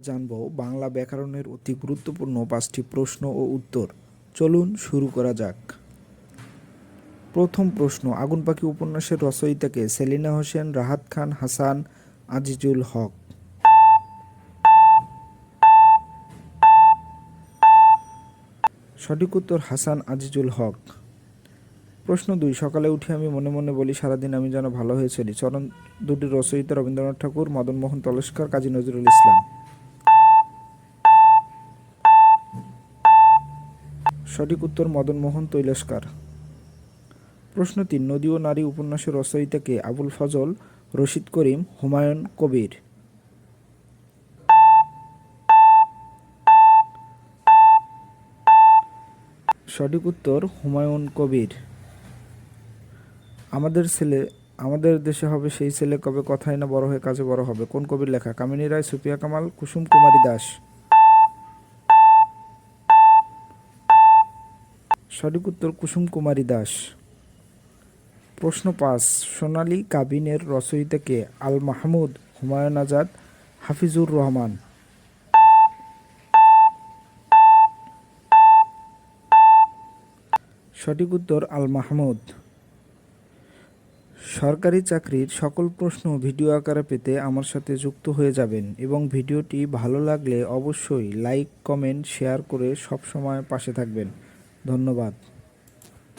জানব বাংলা ব্যাকরণের অতি গুরুত্বপূর্ণ পাঁচটি প্রশ্ন ও উত্তর। চলুন শুরু করা যাক। প্রথম প্রশ্ন আগুন পাখি উপন্যাসের রচয়িতাকে সেলিনা হোসেন, রাহাত খান, হাসান, আজিজুল হক। সঠিক উত্তর, হাসান আজিজুল হক। প্রশ্ন দুই, সকালে উঠে আমি মনে মনে বলি, সারাদিন আমি যেন ভালো হয়ে চলি। চরণ দুটি রচয়িতা রবীন্দ্রনাথ ঠাকুর মদন মোহন তলস্কর, কাজী নজরুল ইসলাম। সঠিক উত্তর মদন মোহন তৈলস্কার প্রশ্ন তিন, নদী ও নারী উপন্যাসের রচয়িতাকে আবুল ফজল, রশিদ করিম, হুমায়ুন কবির। সঠিক উত্তর, হুমায়ুন কবির। আমাদের ছেলে, আমাদের দেশে হবে সেই ছেলে কবে কথায় না বড় হয়ে কাজে বড় হবে? কোন কবির লেখা? কামিনী রায়, সুপিয়া কামাল, কুসুম কুমারী দাস। সঠিক উত্তর কুসুম কুমারী দাস। প্রশ্ন পাঁচ, সোনালি কাবিনের রচয়িতাকে আল মাহমুদ, হুমায়ুন আজাদ, হাফিজুর রহমান। সঠিক উত্তর আল মাহমুদ। সরকারি চাকরির সকল প্রশ্ন ভিডিও আকারে পেতে আমার সাথে যুক্ত হয়ে যাবেন এবং ভিডিওটি ভালো লাগলে অবশ্যই লাইক, কমেন্ট, শেয়ার করে সবসময় পাশে থাকবেন। ধন্যবাদ।